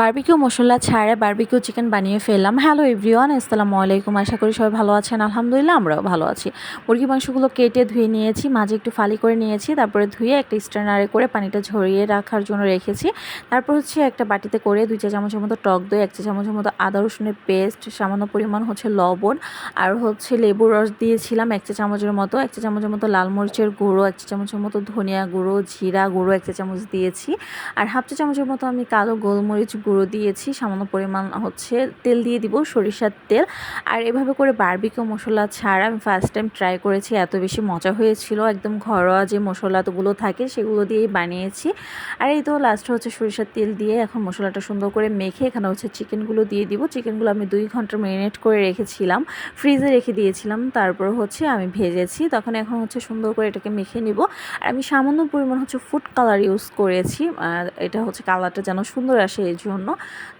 Barbecue মশলা ছাড়া barbecue chicken বানিয়ে ফেললাম। হ্যালো এভরিওয়ান আসসালামু আলাইকুম। আশা করি সবাই ভালো আছেন। আলহামদুলিল্লাহ, আমরাও ভালো আছি। মুরগি মাংসগুলো কেটে ধুয়ে নিয়েছি, মাঝে একটু ফালি করে নিয়েছি, তারপরে ধুয়ে একটা স্ট্যান্ডারে করে পানিটা ঝরিয়ে রাখার জন্য রেখেছি। তারপর হচ্ছে একটা বাটিতে করে দুই চা চামচের মতো টক দই, এক চা চামচের মতো আদা, রসুনের পেস্ট, সামান্য পরিমাণ হচ্ছে লবণ আর হচ্ছে লেবুর রস দিয়েছিলাম এক চা চামচের মতো, এক চা চামচের মতো লাল মরিচের গুঁড়ো, এক চা চামচের মতো ধনিয়া গুঁড়ো, জিরা গুঁড়ো এক চা চামচ দিয়েছি। আর হাফ চা চামচের মতো আমি কালো গোলমরিচ গুঁড়ো দিয়েছি, সামান্য পরিমাণ হচ্ছে তেল দিয়ে দিব, সরিষার তেল। আর এভাবে করে বারবিকিউ মশলা ছাড়া আমি ফার্স্ট টাইম ট্রাই করেছি, এত বেশি মজা হয়েছিল। একদম ঘরোয়া যে মশলাগুলো থাকে, সেগুলো দিয়েই বানিয়েছি। আর এই তো লাস্টে হচ্ছে সরিষার তেল দিয়ে এখন মশলাটা সুন্দর করে মেখে এখানে হচ্ছে চিকেনগুলো দিয়ে দিব। চিকেনগুলো আমি দুই ঘণ্টা ম্যারিনেট করে রেখেছিলাম ফ্রিজে রেখে দিয়েছিলাম। তারপর হচ্ছে আমি ভেজেছি, তখন এখন হচ্ছে সুন্দর করে এটাকে মেখে নিব। আর আমি সামান্য পরিমাণ হচ্ছে ফুড কালার ইউজ করেছি এটা হচ্ছে কালারটা যেন সুন্দর আসে, এই জন্য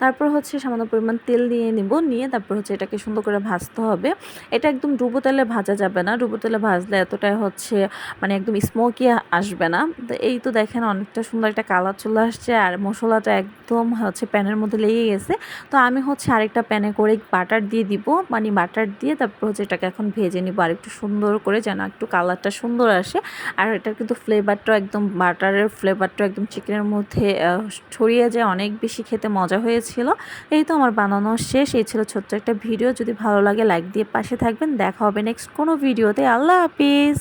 তারপর হচ্ছে সামান্য পরিমাণ তেল দিয়ে নিব। নিয়ে তারপর হচ্ছে এটাকে সুন্দর করে ভাজতে হবে। এটা একদম ডুবো তেলে ভাজা যাবে না। ডুবো তেলে ভাজলে এতটাই হচ্ছে মানে একদম স্মোকি আসবে না। তো এই তো দেখেন অনেকটা সুন্দর একটা কালার চলে আসছে আর মশলাটা একদম হচ্ছে প্যানের মধ্যে লেগে গেছে। তো আমি হচ্ছে আরেকটা প্যানে করে বাটার দিয়ে দিব। মানে বাটার দিয়ে তারপর হচ্ছে এটাকে এখন ভেজে নিব আর একটু সুন্দর করে যেন একটু কালারটা সুন্দর আসে। আর এটার কিন্তু ফ্লেভারটা একদম বাটারের ফ্লেভারটা একদম চিকেনের মধ্যে ছড়িয়ে যায় অনেক বেশি খেতে মজা হয়েছিল। এই তো আমার বানানো শেষ। এই ছিল ছোট্ট একটা ভিডিও। যদি ভালো লাগে লাইক দিয়ে পাশে থাকবেন। দেখা হবে নেক্সট কোনো ভিডিওতে আল্লাহ হাফিজ।